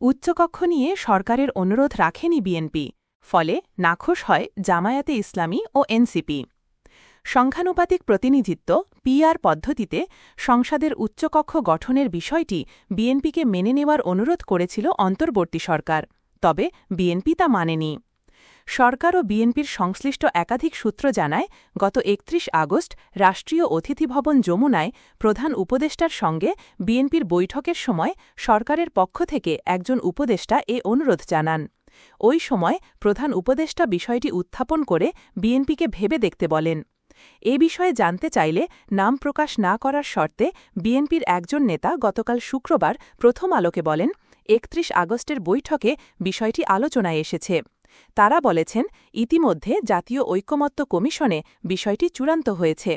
উচ্চকক্ষ নিয়ে সরকারের অনুরোধ রাখেনি বিএনপি, ফলে নাখোশ হয় জামায়াতে ইসলামী ও এনসিপি। সংখ্যানুপাতিক প্রতিনিধিত্ব পিআর পদ্ধতিতে সংসদের উচ্চকক্ষ গঠনের বিষয়টি বিএনপিকে মেনে নেওয়ার অনুরোধ করেছিল অন্তর্বর্তী সরকার, তবে বিএনপি তা মানেনি। সরকার ও বিএনপির সংশ্লিষ্ট একাধিক সূত্র জানায়, গত একত্রিশ আগস্ট রাষ্ট্রীয় অতিথি ভবন যমুনায় প্রধান উপদেষ্টার সঙ্গে বিএনপির বৈঠকের সময় সরকারের পক্ষ থেকে একজন উপদেষ্টা এ অনুরোধ জানান। ওই সময় প্রধান উপদেষ্টা বিষয়টি উত্থাপন করে বিএনপিকে ভেবে দেখতে বলেন। এ বিষয়ে জানতে চাইলে নাম প্রকাশ না করার শর্তে বিএনপির একজন নেতা গতকাল শুক্রবার প্রথম আলোকে বলেন, একত্রিশ আগস্টের বৈঠকে বিষয়টি আলোচনায় এসেছে। তারা বলেছেন, ইতিমধ্যে জাতীয় ঐকমত্য কমিশনে বিষয়টি চূড়ান্ত হয়েছে।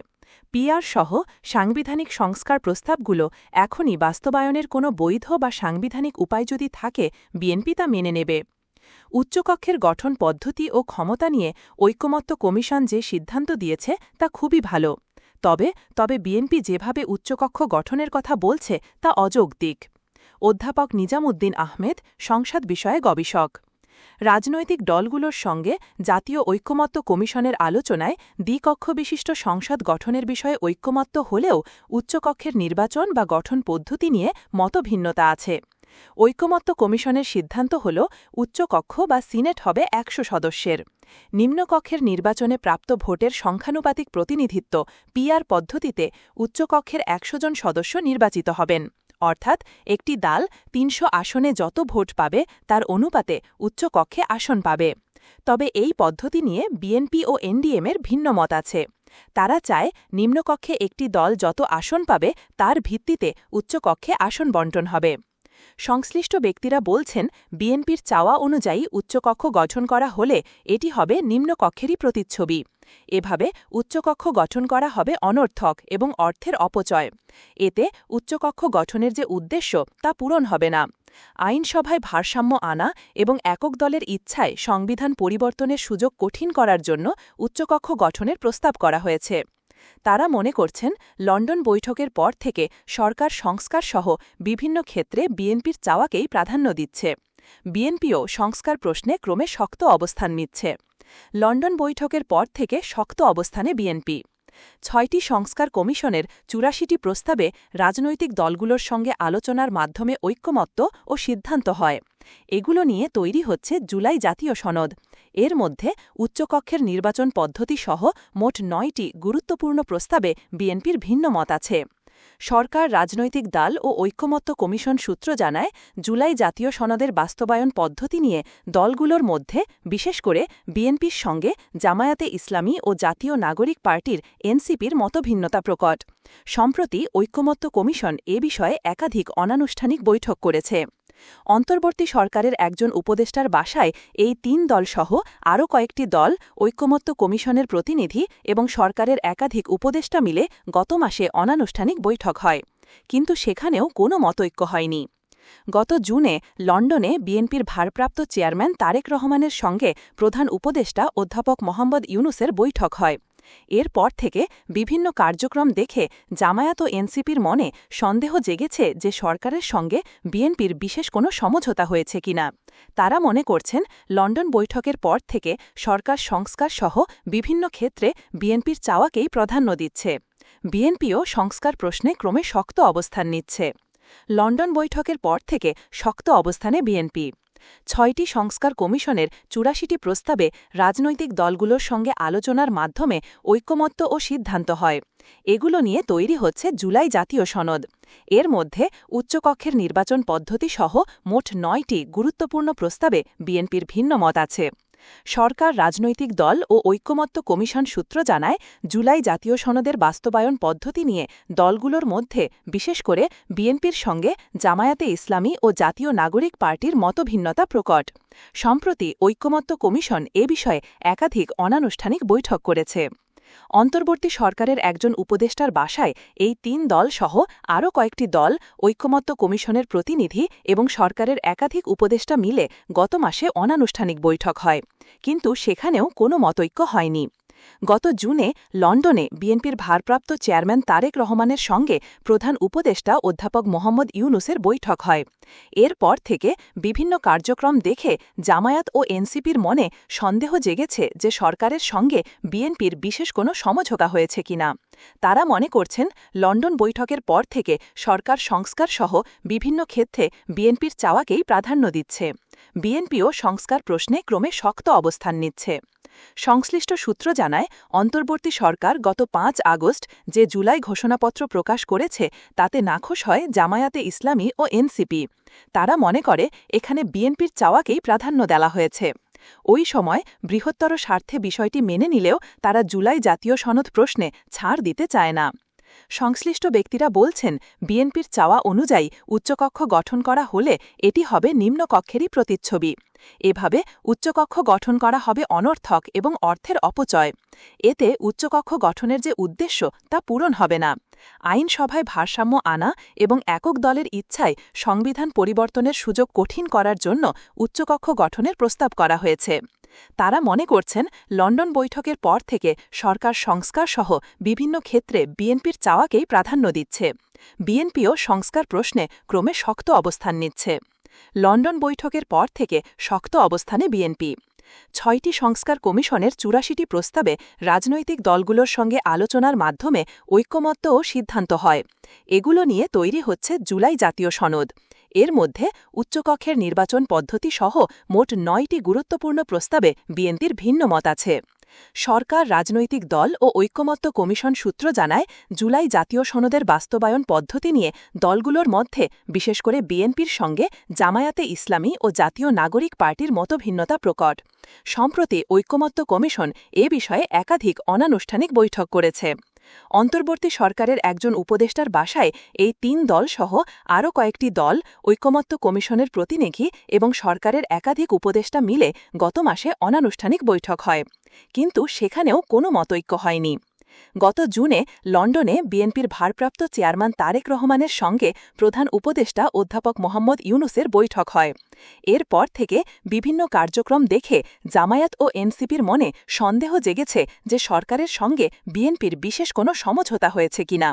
পিআর সহ সাংবিধানিক সংস্কার প্রস্তাবগুলো এখনই বাস্তবায়নের কোনো বৈধ বা সাংবিধানিক উপায় যদি থাকে, বিএনপি তা মেনে নেবে। উচ্চকক্ষের গঠন পদ্ধতি ও ক্ষমতা নিয়ে ঐকমত্য কমিশন যে সিদ্ধান্ত দিয়েছে, তা খুবই ভালো। তবে তবে বিএনপি যেভাবে উচ্চকক্ষ গঠনের কথা বলছে, তা অযৌক্তিক। অধ্যাপক নিজামুদ্দিন আহমেদ, সংসদ বিষয়ে গবেষক। রাজনৈতিক দলগুলোর সঙ্গে জাতীয় ঐক্যমত্য কমিশনের আলোচনায় দ্বিকক্ষ বিশিষ্ট সংসদ গঠনের বিষয়ে ঐক্যমত্য হলেও উচ্চকক্ষের নির্বাচন বা গঠন পদ্ধতি নিয়ে মতভিন্নতা আছে। ঐকমত্য কমিশনের সিদ্ধান্ত হল উচ্চকক্ষ বা সিনেট হবে একশো সদস্যের। নিম্নকক্ষের নির্বাচনে প্রাপ্ত ভোটের সংখ্যানুপাতিক প্রতিনিধিত্ব পিআর পদ্ধতিতে উচ্চকক্ষের একশো জন সদস্য নির্বাচিত হবেন। অর্থাৎ একটি দাল তিনশো আসনে যত ভোট পাবে, তার অনুপাতে উচ্চকক্ষে আসন পাবে। তবে এই পদ্ধতি নিয়ে বিএনপি ও এনডিএমের ভিন্ন মত আছে। তারা চায় নিম্নকক্ষে একটি দল যত আসন পাবে, তার ভিত্তিতে উচ্চকক্ষে আসন বন্টন হবে। সংশ্লিষ্ট ব্যক্তিরা বলছেন বিএনপির চাওয়া অনুযায়ী উচ্চকক্ষ গঠন করা হলে এটি হবে নিম্নকক্ষেরই প্রতিচ্ছবি। এভাবে উচ্চকক্ষ গঠন করা হবে অনর্থক এবং অর্থের অপচয়। এতে উচ্চকক্ষ গঠনের যে উদ্দেশ্য তা পূরণ হবে না। আইনসভায় ভারসাম্য আনা এবং একক দলের ইচ্ছায় সংবিধান পরিবর্তনের সুযোগ কঠিন করার জন্য উচ্চকক্ষ গঠনের প্রস্তাব করা হয়েছে। তারা মনে করছেন, লন্ডন বৈঠকের পর থেকে সরকার সংস্কারসহ বিভিন্ন ক্ষেত্রে বিএনপির চাওয়াকেই প্রাধান্য দিচ্ছে। বিএনপিও সংস্কার প্রশ্নে ক্রমে শক্ত অবস্থান নিচ্ছে। লন্ডন বৈঠকের পর থেকে শক্ত অবস্থানে বিএনপি। ছয়টি সংস্কার কমিশনের চুরাশিটি প্রস্তাবে রাজনৈতিক দলগুলোর সঙ্গে আলোচনার মাধ্যমে ঐক্যমত্য ও সিদ্ধান্ত হয়। এগুলো নিয়ে তৈরি হচ্ছে জুলাই জাতীয় সনদ। এর মধ্যে উচ্চকক্ষের নির্বাচন পদ্ধতি সহ মোট নয়টি গুরুত্বপূর্ণ প্রস্তাবে বিএনপির ভিন্ন মত আছে। সরকার, রাজনৈতিক দল ও ঐক্যমত্য কমিশন সূত্র জানায়, জুলাই জাতীয় সনদের বাস্তবায়ন পদ্ধতি নিয়ে দলগুলোর মধ্যে, বিশেষ করে বিএনপির সঙ্গে জামায়াতে ইসলামী ও জাতীয় নাগরিক পার্টির এনসিপির মতভিন্নতা প্রকট। সম্প্রতি ঐক্যমত্য কমিশন এ বিষয়ে একাধিক অনানুষ্ঠানিক বৈঠক করেছে। অন্তর্বর্তী সরকারের একজন উপদেষ্টার বাসায় এই তিন দলসহ আরও কয়েকটি দল ঐক্যমত্য কমিশনের প্রতিনিধি এবং সরকারের একাধিক উপদেষ্টা মিলে গত মাসে অনানুষ্ঠানিক বৈঠক হয়। কিন্তু সেখানেও কোনো মতৈক্য হয়নি। গত জুনে লন্ডনে বিএনপির ভারপ্রাপ্ত চেয়ারম্যান তারেক রহমানের সঙ্গে প্রধান উপদেষ্টা অধ্যাপক মোহাম্মদ ইউনুসের বৈঠক হয়। এরপর থেকে বিভিন্ন কার্যক্রম দেখে জামায়াত ও এনসিপির মনে সন্দেহ জেগেছে যে সরকারের সঙ্গে বিএনপির বিশেষ কোনো সমঝোতা হয়েছে কিনা। তারা মনে করছেন, লন্ডন বৈঠকের পর থেকে সরকার সংস্কার সহ বিভিন্ন ক্ষেত্রে বিএনপির চাওয়াকেই প্রাধান্য দিচ্ছে। বিএনপিও সংস্কার প্রশ্নে ক্রমে শক্ত অবস্থান নিচ্ছে। লন্ডন বৈঠকের পর থেকে শক্ত অবস্থানে বিএনপি। ছয়টি সংস্কার কমিশনের চুরাশিটি প্রস্তাবে রাজনৈতিক দলগুলোর সঙ্গে আলোচনার মাধ্যমে ঐক্যমত্য ও সিদ্ধান্ত হয়। এগুলো নিয়ে তৈরি হচ্ছে জুলাই জাতীয় সনদ। এর মধ্যে উচ্চকক্ষের নির্বাচন পদ্ধতি সহ মোট নয়টি গুরুত্বপূর্ণ প্রস্তাবে বিএনপির ভিন্ন মত আছে। সরকার, রাজনৈতিক দল ও ঐক্যমত্য কমিশন সূত্র জানায়, জুলাই জাতীয় সনদের বাস্তবায়ন পদ্ধতি নিয়ে দলগুলোর মধ্যে, বিশেষ করে বিএনপির সঙ্গে জামায়াতে ইসলামী ও জাতীয় নাগরিক পার্টির মতভিন্নতা প্রকট। সম্প্রতি ঐক্যমত্য কমিশন এ বিষয়ে একাধিক অনানুষ্ঠানিক বৈঠক করেছে। অন্তর্বর্তী সরকারের একজন উপদেষ্টার বাসায় এই তিন দল সহ আরও কয়েকটি দল ঐক্যমত্য কমিশনের প্রতিনিধি এবং সরকারের একাধিক উপদেষ্টা মিলে গত মাসে অনানুষ্ঠানিক বৈঠক হয়। কিন্তু সেখানেও কোনো মতৈক্য হয়নি। গত জুনে লন্ডনে বিএনপির ভারপ্রাপ্ত চেয়ারম্যান তারেক রহমানের সঙ্গে প্রধান উপদেষ্টা অধ্যাপক মোহাম্মদ ইউনুসের বৈঠক হয়। এরপর থেকে বিভিন্ন কার্যক্রম দেখে জামায়াত ও এনসিপির মনে সন্দেহ জেগেছে যে সরকারের সঙ্গে বিএনপির বিশেষ কোনো সমঝোতা হয়েছে কিনা। তারা মনে করছেন, লন্ডন বৈঠকের পর থেকে সরকার সংস্কার সহ বিভিন্ন ক্ষেত্রে বিএনপির চাওয়াকেই প্রাধান্য দিচ্ছে। বিএনপিও সংস্কার প্রশ্নে ক্রমে শক্ত অবস্থান নিচ্ছে। সংশ্লিষ্ট সূত্র জানায়, অন্তর্বর্তী সরকার গত পাঁচ আগস্ট যে জুলাই ঘোষণাপত্র প্রকাশ করেছে, তাতে নাখোশ হয় জামায়াতে ইসলামী ও এনসিপি। তারা মনে করে, এখানে বিএনপির চাওয়াকেই প্রাধান্য দেওয়া হয়েছে। ওই সময় বৃহত্তর স্বার্থে বিষয়টি মেনে নিলেও তারা জুলাই জাতীয় সনদ প্রশ্নে ছাড় দিতে চায় না। সংশ্লিষ্ট ব্যক্তিরা বলছেন, বিএনপির চাওয়া অনুযায়ী উচ্চকক্ষ গঠন করা হলে এটি হবে নিম্নকক্ষেরই প্রতিচ্ছবি। এভাবে উচ্চকক্ষ গঠন করা হবে অনর্থক এবং অর্থের অপচয়। এতে উচ্চকক্ষ গঠনের যে উদ্দেশ্য তা পূরণ হবে না। আইনসভায় ভারসাম্য আনা এবং একক দলের ইচ্ছায় সংবিধান পরিবর্তনের সুযোগ কঠিন করার জন্য উচ্চকক্ষ গঠনের প্রস্তাব করা হয়েছে। তারা মনে করছেন লন্ডন বৈঠকের পর থেকে সরকার সংস্কার সহ বিভিন্ন ক্ষেত্রে বিএনপির চাওয়াকেই প্রাধান্য দিচ্ছে। বিএনপিও সংস্কার প্রশ্নে ক্রমে শক্ত অবস্থান নিচ্ছে। লন্ডন বৈঠকের পর থেকে শক্ত অবস্থানে বিএনপি। ছয়টি সংস্কার কমিশনের চুরাশিটি প্রস্তাবে রাজনৈতিক দলগুলোর সঙ্গে আলোচনার মাধ্যমে ঐক্যমত্য ও সিদ্ধান্ত হয়। এগুলো নিয়ে তৈরি হচ্ছে জুলাই জাতীয় সনদ। এর মধ্যে উচ্চকক্ষের নির্বাচন পদ্ধতি সহ মোট নয়টি গুরুত্বপূর্ণ প্রস্তাবে বিএনপির ভিন্ন মত আছে। সরকার, রাজনৈতিক দল ও ঐক্যমত্য কমিশন সূত্র জানায়, জুলাই জাতীয় সনদের বাস্তবায়ন পদ্ধতি নিয়ে দলগুলোর মধ্যে, বিশেষ করে বিএনপির সঙ্গে জামায়াতে ইসলামী ও জাতীয় নাগরিক পার্টির মতভিন্নতা প্রকট। সম্প্রতি ঐক্যমত্য কমিশন এ বিষয়ে একাধিক অনানুষ্ঠানিক বৈঠক করেছে। অন্তর্বর্তী সরকারের একজন উপদেষ্টার বাসায় এই তিন দল সহ আরও কয়েকটি দল ঐকমত্য কমিশনের প্রতিনিধি এবং সরকারের একাধিক উপদেষ্টা মিলে গত মাসে অনানুষ্ঠানিক বৈঠক হয়। কিন্তু সেখানেও কোনো মতৈক্য হয়নি। গত জুনে লন্ডনে বিএনপির ভারপ্রাপ্ত চেয়ারম্যান তারেক রহমানের সঙ্গে প্রধান উপদেষ্টা অধ্যাপক মোহাম্মদ ইউনুসের বৈঠক হয়। এরপর থেকে বিভিন্ন কার্যক্রম দেখে জামায়াত ও এনসিপির মনে সন্দেহ জেগেছে যে সরকারের সঙ্গে বিএনপির বিশেষ কোনো সমঝোতা হয়েছে কিনা।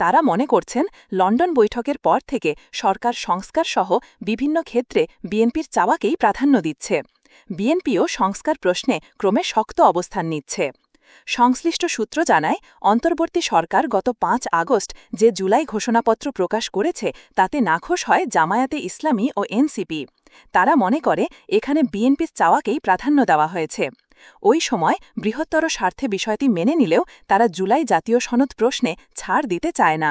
তারা মনে করছেন, লন্ডন বৈঠকের পর থেকে সরকার সংস্কার সহ বিভিন্ন ক্ষেত্রে বিএনপির চাওয়াকেই প্রাধান্য দিচ্ছে। বিএনপিও সংস্কার প্রশ্নে ক্রমে শক্ত অবস্থান নিচ্ছে। সংশ্লিষ্ট সূত্র জানায়, অন্তর্বর্তী সরকার গত পাঁচ আগস্ট যে জুলাই ঘোষণাপত্র প্রকাশ করেছে, তাতে নাখোশ হয় জামায়াতে ইসলামী ও এনসিপি। তারা মনে করে, এখানে বিএনপির চাওয়াকেই প্রাধান্য দেওয়া হয়েছে। ওই সময় বৃহত্তর স্বার্থে বিষয়টি মেনে নিলেও তারা জুলাই জাতীয় সনদ প্রশ্নে ছাড় দিতে চায় না।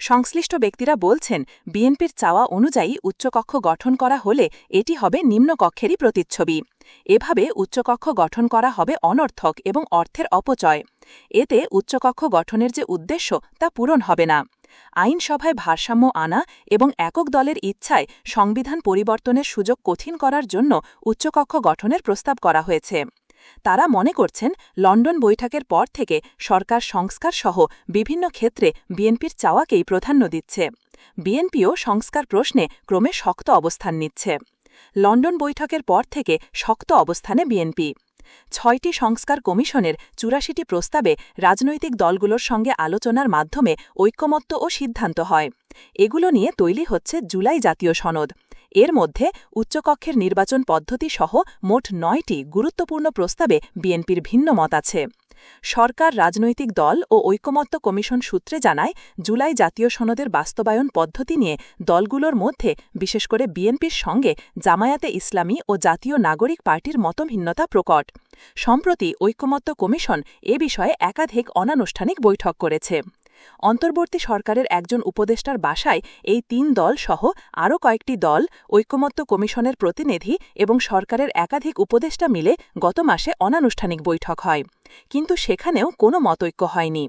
সংশ্লিষ্ট ব্যক্তিরা বলছেন, বিএনপির চাওয়া অনুযায়ী উচ্চকক্ষ গঠন করা হলে এটি হবে নিম্নকক্ষেরই প্রতিচ্ছবি। এভাবে উচ্চকক্ষ গঠন করা হবে অনর্থক এবং অর্থের অপচয়। এতে উচ্চকক্ষ গঠনের যে উদ্দেশ্য তা পূরণ হবে না। আইনসভায় ভারসাম্য আনা এবং একক দলের ইচ্ছায় সংবিধান পরিবর্তনের সুযোগ কঠিন করার জন্য উচ্চকক্ষ গঠনের প্রস্তাব করা হয়েছে। তারা মনে করছেন লন্ডন বৈঠকের পর থেকে সরকার সংস্কার সহ বিভিন্ন ক্ষেত্রে বিএনপির চাওয়াকেই প্রাধান্য দিচ্ছে। বিএনপিও সংস্কার প্রশ্নে ক্রমে শক্ত অবস্থান নিচ্ছে। লন্ডন বৈঠকের পর থেকে শক্ত অবস্থানে বিএনপি। ছয়টি সংস্কার কমিশনের চুরাশিটি প্রস্তাবে রাজনৈতিক দলগুলোর সঙ্গে আলোচনার মাধ্যমে ঐক্যমত্য ও সিদ্ধান্ত হয়। এগুলো নিয়ে তৈরি হচ্ছে জুলাই জাতীয় সনদ। এর মধ্যে উচ্চকক্ষের নির্বাচন পদ্ধতি সহ মোট নয়টি গুরুত্বপূর্ণ প্রস্তাবে বিএনপির ভিন্ন মত আছে। সরকার, রাজনৈতিক দল ও ঐকমত্য কমিশন সূত্রে জানায়, জুলাই জাতীয় সনদের বাস্তবায়ন পদ্ধতি নিয়ে দলগুলোর মধ্যে, বিশেষ করে বিএনপির সঙ্গে জামায়াতে ইসলামী ও জাতীয় নাগরিক পার্টির মতভিন্নতা প্রকট। সম্প্রতি ঐকমত্য কমিশন এ বিষয়ে একাধিক অনানুষ্ঠানিক বৈঠক করেছে। অন্তর্বর্তী সরকারের একজন উপদেষ্টার বাসায় এই তিন দল সহ আরও কয়েকটি দল, ঐকমত্য কমিশনের প্রতিনিধি এবং সরকারের একাধিক উপদেষ্টা মিলে গত মাসে অনানুষ্ঠানিক বৈঠক হয়। কিন্তু সেখানেও কোনো মতৈক্য হয়নি।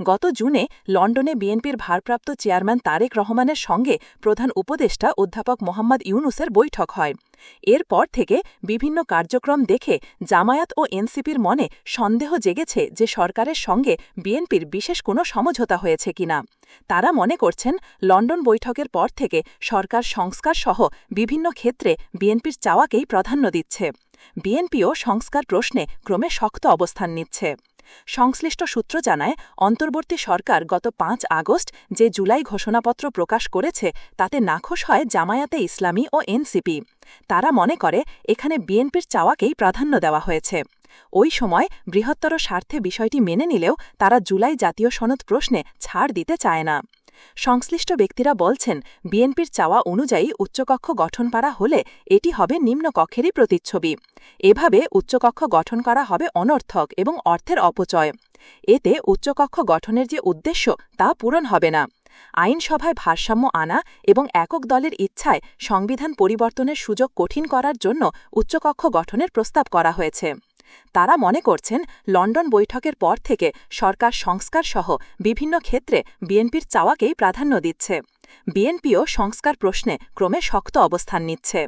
গত জুনে লন্ডনে বিএনপির ভারপ্রাপ্ত চেয়ারম্যান তারেক রহমানের সঙ্গে প্রধান উপদেষ্টা অধ্যাপক মোহাম্মদ ইউনুসের বৈঠক হয়। এরপর থেকে বিভিন্ন কার্যক্রম দেখে জামায়াত ও এনসিপির মনে সন্দেহ জেগেছে যে সরকারের সঙ্গে বিএনপির বিশেষ কোনো সমঝোতা হয়েছে কিনা। তারা মনে করছেন, লন্ডন বৈঠকের পর থেকে সরকার সংস্কার সহ বিভিন্ন ক্ষেত্রে বিএনপির চাওয়াকেই প্রাধান্য দিচ্ছে। বিএনপিও সংস্কার প্রশ্নে ক্রমে শক্ত অবস্থান নিচ্ছে। সংশ্লিষ্ট সূত্র জানায়, অন্তর্বর্তী সরকার গত পাঁচ আগস্ট যে জুলাই ঘোষণাপত্র প্রকাশ করেছে, তাতে নাখোশ হয় জামায়াতে ইসলামী ও এনসিপি। তারা মনে করে, এখানে বিএনপির চাওয়াকেই প্রাধান্য দেওয়া হয়েছে। ওই সময় বৃহত্তর স্বার্থে বিষয়টি মেনে নিলেও তারা জুলাই জাতীয় সনদ প্রশ্নে ছাড় দিতে চায় না। সংশ্লিষ্ট ব্যক্তিরা বলছেন, বিএনপির চাওয়া অনুযায়ী উচ্চকক্ষ গঠন করা হলে এটি হবে নিম্নকক্ষেরই প্রতিচ্ছবি। এভাবে উচ্চকক্ষ গঠন করা হবে অনর্থক এবং অর্থের অপচয়। এতে উচ্চকক্ষ গঠনের যে উদ্দেশ্য তা পূরণ হবে না। আইনসভায় ভারসাম্য আনা এবং একক দলের ইচ্ছায় সংবিধান পরিবর্তনের সুযোগ কঠিন করার জন্য উচ্চকক্ষ গঠনের প্রস্তাব করা হয়েছে। তারা মনে করছেন লন্ডন বৈঠকের পর থেকে সরকার সংস্কার সহ বিভিন্ন ক্ষেত্রে বিএনপির চাওয়াকেই প্রাধান্য দিচ্ছে। বিএনপিও সংস্কার প্রশ্নে ক্রমে শক্ত অবস্থান নিচ্ছে।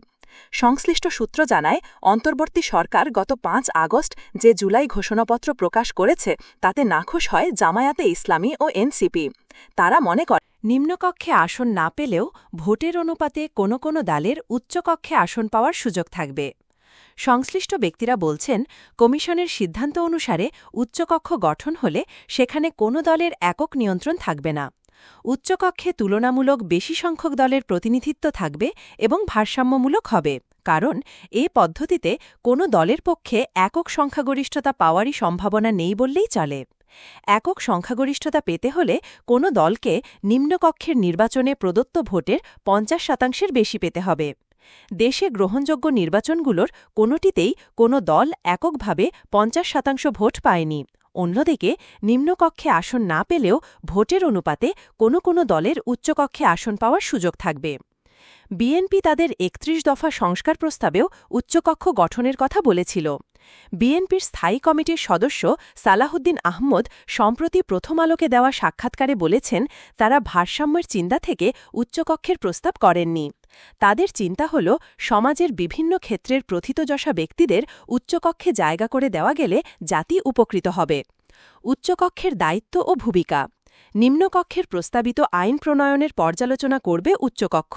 সংশ্লিষ্ট সূত্র জানায়, অন্তর্বর্তী সরকার গত পাঁচ আগস্ট যে জুলাই ঘোষণাপত্র প্রকাশ করেছে, তাতে নাখোশ হয় জামায়াতে ইসলামী ও এনসিপি। তারা মনে করে নিম্নকক্ষে আসন না পেলেও ভোটের অনুপাতে কোনো কোনো দলের উচ্চকক্ষে আসন পাওয়ার সুযোগ থাকবে। সংশ্লিষ্ট ব্যক্তিরা বলছেন, কমিশনের সিদ্ধান্ত অনুসারে উচ্চকক্ষ গঠন হলে সেখানে কোনো দলের একক নিয়ন্ত্রণ থাকবে না। উচ্চকক্ষে তুলনামূলক বেশি সংখ্যক দলের প্রতিনিধিত্ব থাকবে এবং ভারসাম্যমূলক হবে, কারণ এ পদ্ধতিতে কোনো দলের পক্ষে একক সংখ্যাগরিষ্ঠতা পাওয়ারই সম্ভাবনা নেই বললেই চলে। একক সংখ্যাগরিষ্ঠতা পেতে হলে কোনো দলকে নিম্নকক্ষের নির্বাচনে প্রদত্ত ভোটের পঞ্চাশ শতাংশের বেশি পেতে হবে। দেশে গ্রহণযোগ্য নির্বাচনগুলোর কোনোটিতেই কোনো দল এককভাবে পঞ্চাশ শতাংশ ভোট পায়নি। অন্যদিকে, নিম্নকক্ষে আসন না পেলেও ভোটের অনুপাতে কোনো কোনো দলের উচ্চকক্ষে আসন পাওয়ার সুযোগ থাকবে। বিএনপি তাদের একত্রিশ দফা সংস্কার প্রস্তাবেও উচ্চকক্ষ গঠনের কথা বলেছিল। বিএনপির স্থায়ী কমিটির সদস্য সালাহুদ্দিন আহমদ সম্প্রতি প্রথম আলোকে দেওয়া সাক্ষাৎকারে বলেছেন, তারা ভারসাম্যের চিন্তা থেকে উচ্চকক্ষের প্রস্তাব করেননি। তাদের চিন্তা হল সমাজের বিভিন্ন ক্ষেত্রের প্রথিতযশা ব্যক্তিদের উচ্চকক্ষে জায়গা করে দেওয়া গেলে জাতি উপকৃত হবে। উচ্চকক্ষের দায়িত্ব ও ভূমিকা। নিম্নকক্ষের প্রস্তাবিত আইন প্রণয়নের পর্যালোচনা করবে উচ্চকক্ষ।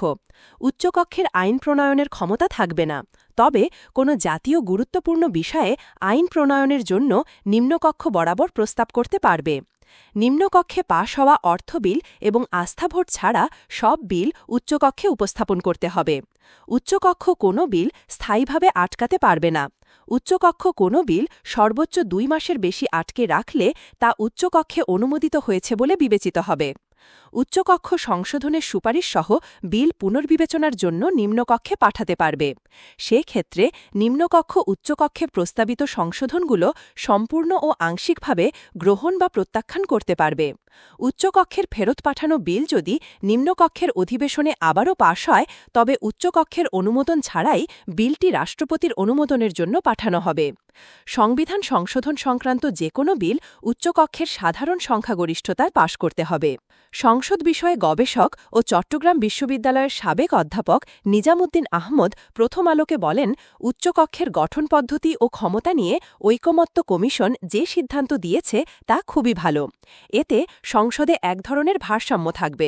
উচ্চকক্ষের আইন প্রণয়নের ক্ষমতা থাকবে না। তবে কোনো জাতীয় গুরুত্বপূর্ণ বিষয়ে আইন প্রণয়নের জন্য নিম্নকক্ষ বরাবর প্রস্তাব করতে পারবে। নিম্নকক্ষে পাশ হওয়া অর্থ বিল এবং আস্থাভোট ছাড়া সব বিল উচ্চকক্ষে উপস্থাপন করতে হবে। উচ্চকক্ষ কোনো বিল স্থায়ীভাবে আটকাতে পারবে না। উচ্চকক্ষ কোনো বিল সর্বোচ্চ দুই মাসের বেশি আটকে রাখলে তা উচ্চকক্ষে অনুমোদিত হয়েছে বলে বিবেচিত হবে। উচ্চকক্ষ সংশোধনের সুপারিশ সহ বিল পুনর্বিবেচনার জন্য নিম্নকক্ষে পাঠাতে পারবে। সে ক্ষেত্রে নিম্নকক্ষ উচ্চকক্ষে প্রস্তাবিত সংশোধনগুলো সম্পূর্ণ ও আংশিকভাবে গ্রহণ বা প্রত্যাখ্যান করতে পারবে। উচ্চকক্ষের ফেরত পাঠানো বিল যদি নিম্নকক্ষের অধিবেশনে আবারও পাশ হয়, তবে উচ্চকক্ষের অনুমোদন ছাড়াই বিলটি রাষ্ট্রপতির অনুমোদনের জন্য পাঠানো হবে। সংবিধান সংশোধন সংক্রান্ত যে কোনো বিল উচ্চকক্ষের সাধারণ সংখ্যাগরিষ্ঠতায় পাশ করতে হবে। সংসদ বিষয়ে গবেষক ও চট্টগ্রাম বিশ্ববিদ্যালয়ের সাবেক অধ্যাপক নিজামুদ্দিন আহমদ প্রথম আলোকে বলেন, উচ্চকক্ষের গঠন পদ্ধতি ও ক্ষমতা নিয়ে ঐকমত্য কমিশন যে সিদ্ধান্ত দিয়েছে তা খুবই ভালো। এতে সংসদে এক ধরনের ভারসাম্য থাকবে।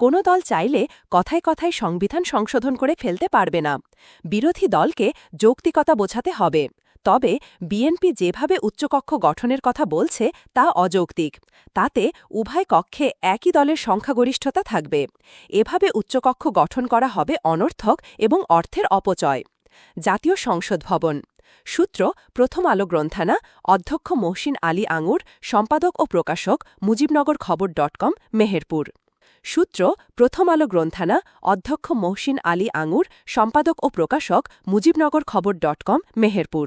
কোনো দল চাইলে কথায় কথায় সংবিধান সংশোধন করে ফেলতে পারবে না। বিরোধী দলকে যৌক্তিকতা বোঝাতে হবে। তবে বিএনপি যেভাবে উচ্চকক্ষ গঠনের কথা বলছে তা অযৌক্তিক। তাতে উভয় কক্ষে একই দলের সংখ্যাগরিষ্ঠতা থাকবে। এভাবে উচ্চকক্ষ গঠন করা হবে অনর্থক এবং অর্থের অপচয়। জাতীয় সংসদ ভবন। সূত্র, প্রথম আলো গ্রন্থানা, অধ্যক্ষ মহসিন আলী আঙুর, সম্পাদক ও প্রকাশক মুজিবনগর খবর ডট কম, মেহেরপুর। সূত্র, প্রথম আলো গ্রন্থানা, অধ্যক্ষ মহসিন আলী আঙুর, সম্পাদক ও প্রকাশক মুজিবনগর খবর ডট কম, মেহেরপুর।